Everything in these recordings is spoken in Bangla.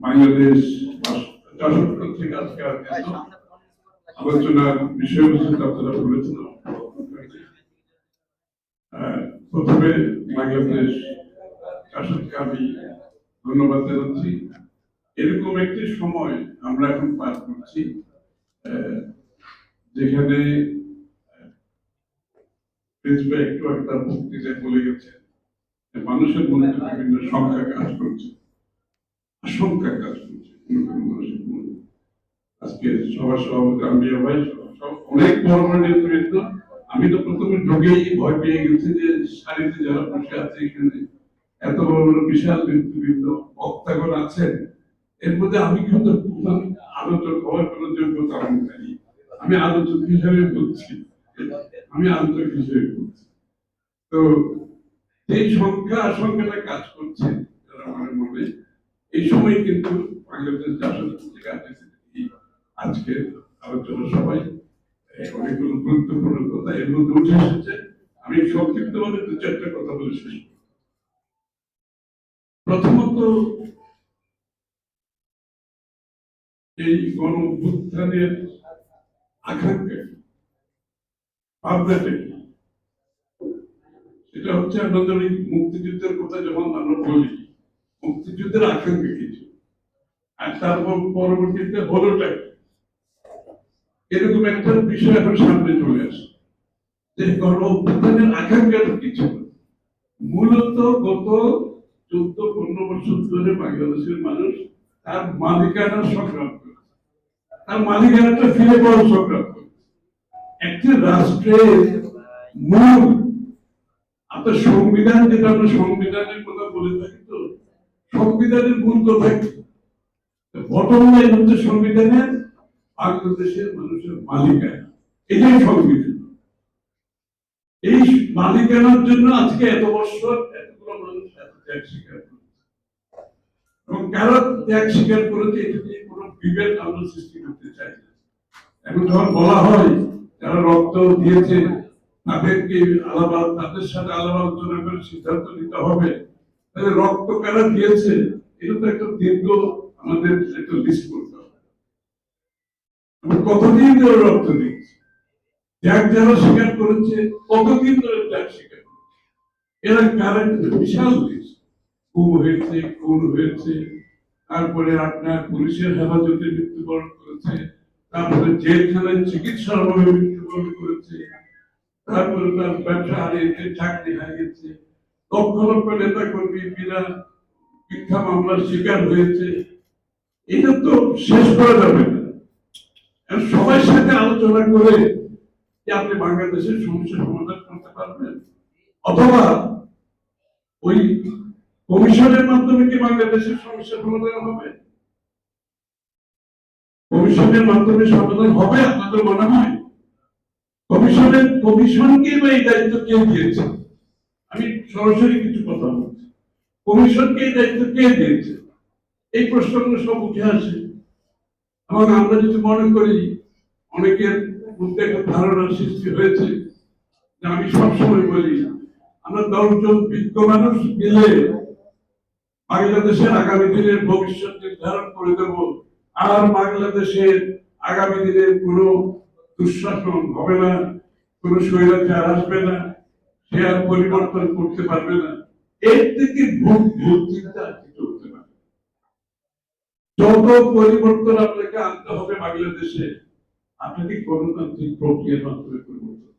বাংলাদেশ শাসক কর্তৃক আজকে আলোচনার বিষয়বস্তু আপনারা বলেছেন। প্রথমে বাংলাদেশ শাসককে আমি ধন্যবাদ জানাচ্ছি। এরকম একটি সময় আমরা এখন পার করছি যেখানে প্রিন্সিপাল একটু একটা বক্তৃতায় বলে গেছেন যে মানুষের মধ্যে বিভিন্ন সংখ্যা কাজ করছে। আশঙ্কা কাজ করছে মানুষের মধ্যে আজকে সবার সভাপতি আম্বিয়া ভাই অনেক বড় নেতৃত্ব আমি তো প্রথমে ঢুকেই ভয় পেয়ে গেছি যে সারিতে যারা বসে আছে এখানে, এত বড় বিশাল নেতৃবৃন্দ বক্তাগণ আছেন। এর মধ্যে আমি কিন্তু প্রধান আলোচক হওয়ার কোনো যোগ্যতা আমি নাই আমি আলোচক হিসাবে বলছি। আমি আলোচক হিসেবে বলছি। তো এই সংখ্যা, আশঙ্কাটা কাজ করছে। মনে এই সময় কিন্তু বাংলাদেশ আজকের আলোচনা সবাই অনেকগুলো গুরুত্বপূর্ণ কথা এর মধ্যে উঠে এসেছে আমি দু চারটা কথা বলে শেষ প্রথমত, এই গণ অভ্যুত্থানের আকাঙ্ক্ষা? সেটা হচ্ছে আমাদের এই মুক্তিযুদ্ধের কথা যখন আমরা বলি মুক্তিযুদ্ধের আকাঙ্ক্ষা কিছু আর তারপর পরবর্তীতে হলোটা এরকম একটা বিষয় এখন সামনে চলে আসে। যে গণ অভ্যুত্থানের আকাঙ্ক্ষাটা কি ছিল মূলত গত চোদ্দ, পনেরো বছর ধরে বাংলাদেশের মানুষ তার মালিকানার সংগ্রাম করেছে তার মালিকানাটা ফিরে পাওয়ার সংগ্রাম করেছে একটি রাষ্ট্রের মূল আপনার সংবিধান যেটা আমরা সংবিধানের কথা বলে থাকি তো সংবিধানের মূল কথা কি বটম লাইন হচ্ছে সংবিধানের বাংলাদেশের মানুষের মালিকানা। এটাই সংবিধান। এই মালিকানার জন্য আজকে এত বছর এতগুলো মানুষ এত ত্যাগ স্বীকার এবং কারও ত্যাগ স্বীকার করেছে, এটা নিয়ে কোনো বিভেদ আমরা সৃষ্টি করতে চাই না। এখন যখন বলা হয়, যারা রক্ত দিয়েছে, তাদেরকে আলাদা তাদের সাথে আলাদা আলোচনা করে সিদ্ধান্ত নিতে হবে। তাহলে রক্ত কারা দিয়েছে? এটা তো একটা দীর্ঘ আমাদের একটা লিস্ট করতে হবে। আমরা কতদিন ধরে রক্ত দিয়েছি? ত্যাগ যারা স্বীকার করেছে, কতদিন ধরে ত্যাগ স্বীকার এরা কারা বিশাল লিস্ট খুন হয়েছে খুন হয়েছে, তারপরে আপনার পুলিশের হেফাজতে মৃত্যুবরণ করেছে, তারপরে জেলখানায় চিকিৎসার অভাবে মৃত্যুবরণ করেছে, তারপরে তার ব্যবসা হারিয়েছে, চাকরি হারিয়েছে লক্ষ লক্ষ নেতা কর্মী মিথ্যা মামলার শিকার হয়েছে। এটা তো শেষ করা যাবে না। সবার সাথে আলোচনা করে যে আপনি বাংলাদেশের সমস্যা সমাধান করতে পারবেন, অথবা ওই কমিশনের মাধ্যমে কি বাংলাদেশের সমস্যা সমাধান হবে? কমিশনের মাধ্যমে সমাধান হবে, আপনাদের মনে হয়? কমিশনের কমিশনকে বা এই দায়িত্ব কে দিয়েছে? আমি সরাসরি কিছু কথা বলছি। কমিশনকে এই দায়িত্ব কে দিয়েছে? এই প্রশ্নগুলো সব উঠে আসে। এবং আমরা যদি মনে করি, অনেকের মধ্যে একটা ধারণার সৃষ্টি হয়েছে যে আমি সবসময় বলি, আমরা দশজন বিজ্ঞ মানুষ মিলে বাংলাদেশের আগামী দিনের ভবিষ্যৎ নির্ধারণ করে দেব। আর বাংলাদেশের আগামী দিনের কোনো দুঃশাসন হবে না, কোনো স্বৈরাচার আসবে না। সে আর পরিবর্তন করতে পারবে না। এর থেকে ভুল ভুল চিন্তা কিছু পারে যত পরিবর্তন আপনাকে আনতে হবে বাংলাদেশে, আপনাকে গণতান্ত্রিক প্রক্রিয়ার মাধ্যমে পরিবর্তন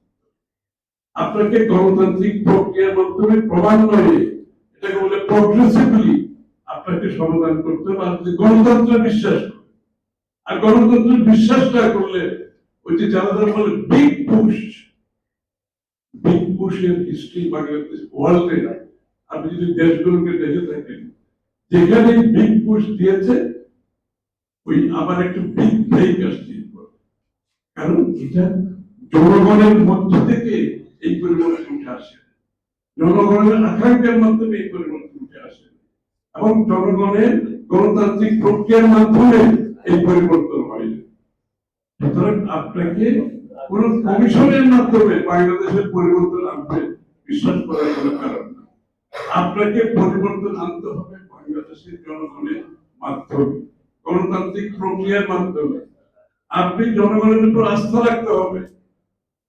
আপনাকে গণতান্ত্রিক প্রক্রিয়ার মাধ্যমে ক্রমান্বয়ে এটাকে বলে প্রগ্রেসিভলি আপনাকে সমাধান করতে হবে। যদি গণতন্ত্রে বিশ্বাস আর গণতন্ত্রের বিশ্বাস না করলে ওই যে যারা বলে বিগ পুশ বিগ পুশের হিস্ট্রি বাংলাদেশ ওয়ার্ল্ডে আপনি যদি দেশগুলোকে দেখে থাকেন, যেখানে বিগ পুশ দিয়েছে, ওই আবার একটা বিগ ব্রেক আসছে কারণ এটা জনগণের মধ্য থেকে এই পরিবর্তন উঠে আসে। জনগণের আকাঙ্ক্ষার মাধ্যমে এই পরিবর্তন উঠে আসে। এবং জনগণের গণতান্ত্রিক প্রক্রিয়ার মাধ্যমে এই পরিবর্তন হয়। সুতরাং আপনাকে কোন কমিশনের মাধ্যমে বাংলাদেশের পরিবর্তন আনবে বিশ্বাস করার কোনো কারণ না আপনাকে পরিবর্তন আনতে হবে বাংলাদেশের জনগণের মাধ্যমে, গণতান্ত্রিক প্রক্রিয়ার মাধ্যমে। আপনি জনগণের উপর আস্থা রাখতে হবে।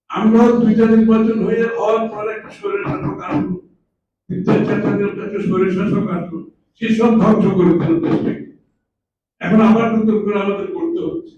আমরা দুইটা নির্বাচন হয়ে হওয়ার পর একটা শরীর শাসক আসলো তিন চার চারটা নির্বাচন শরীর শাসক সেসব ধ্বংস করে দিল দেশটাকে এখন আবার নতুন করে আমাদের করতে হচ্ছে।